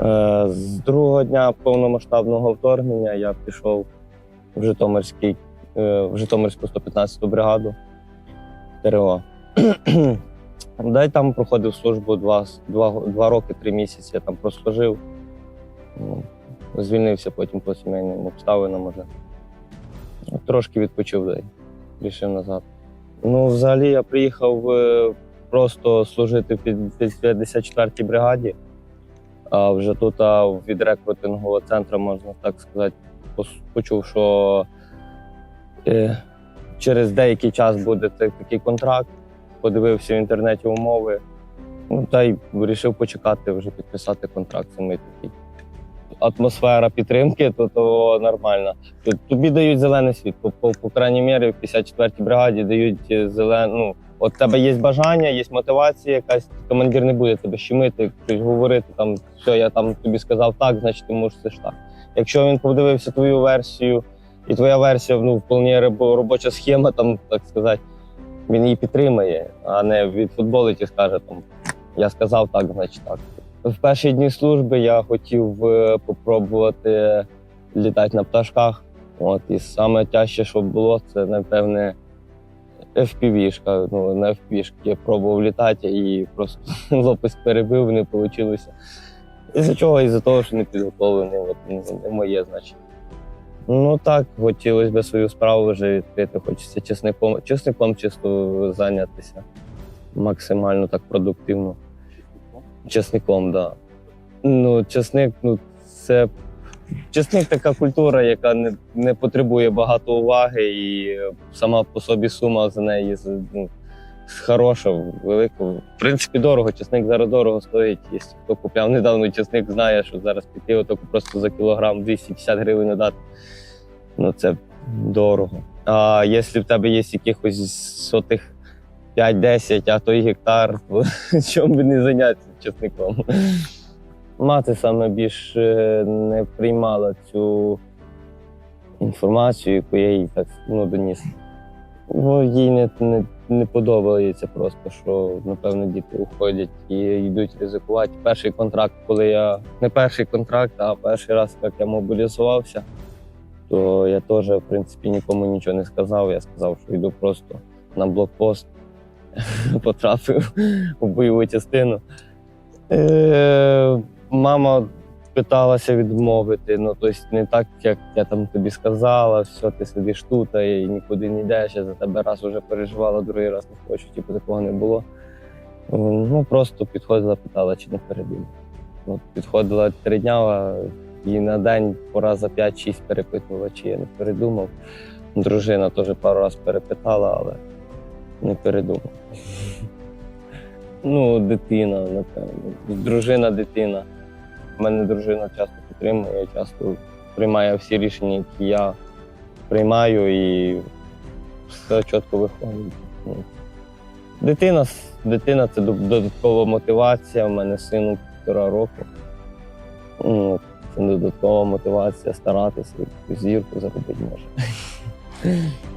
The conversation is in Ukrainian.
Е, З другого дня повномасштабного вторгнення я пішов в Житомирський, е, в Житомирську 115-ту бригаду ТРО. Дай там проходив службу два, два, два роки, три місяці. Я там прослужив. Ну, Звільнився потім по сімейним обставинам уже. Трошки відпочив дай. Рішив назад. Ну, взагалі, я приїхав е, просто служити під 54-й бригаді. А вже тут від рекрутингового центру, можна так сказати, почув, що е, через деякий час буде такий контракт. Подивився в інтернеті умови. Ну, та й вирішив почекати, вже підписати контракт. Це такий. Атмосфера підтримки, то, то нормально. Тобі дають зелений світ. По, крайній мірі, в 54-й бригаді дають зелену. Ну, от тебе є бажання, є мотивація, якась командир не буде тебе щемити, щось говорити. Там все, я там тобі сказав так, значить ти мусиш так. Якщо він подивився твою версію, і твоя версія ну, вполне робоча схема, там так сказати, він її підтримає, а не відфутболить і скаже там я сказав так, значить так. В перші дні служби я хотів е, попробувати літати на пташках. От, і саме тяжче, що було, це, напевне, FPV-шка. Ну, на FPV-шки я пробував літати і просто лопець перебив, не вийшло. Із-за чого? Із-за того, що не підготовлений, от, ну, не моє, значить. Ну так, хотілося б свою справу вже відкрити. Хочеться чесником, чесником чисто зайнятися максимально так продуктивно. Чесником, так. Да. Ну, чесник, ну, це чесник така культура, яка не, не потребує багато уваги, і сама по собі сума за неї ну, хороша, велика. В принципі, дорого. Чесник зараз дорого стоїть. Якщо хто купляв недавно чесник, знає, що зараз піти отаку просто за кілограм 250 гривень дати. Ну, це дорого. А якщо в тебе є якихось сотих 5-10, а то й гектар, то чому би не зайнятися чесником? Мати саме більш е, не приймала цю інформацію, яку я їй так ну, доніс. Бо їй не, не, не подобається просто, що напевно діти уходять і йдуть ризикувати. Перший контракт, коли я не перший контракт, а перший раз, як я мобілізувався, то я теж, в принципі, нікому нічого не сказав. Я сказав, що йду просто на блокпост, потрапив у бойову частину. Мама питалася відмовити, ну тобто не так, як я там тобі сказала, все, ти сидиш тут і нікуди не йдеш, я за тебе раз уже переживала, другий раз не хочу, типу такого не було. Ну, просто підходила, питала, чи не передумав. От підходила три дня і на день пора за 5-6 перепитувала, чи я не передумав. Дружина теж пару разів перепитала, але не передумав. Ну, дитина, напевно. Дружина, дитина. Мене дружина часто підтримує, часто приймає всі рішення, які я приймаю, і все чітко виходить. Ну, Дитина, дитина це додаткова мотивація. У мене сину півтора року. Ну, Це додаткова мотивація старатися, зірку заробити може.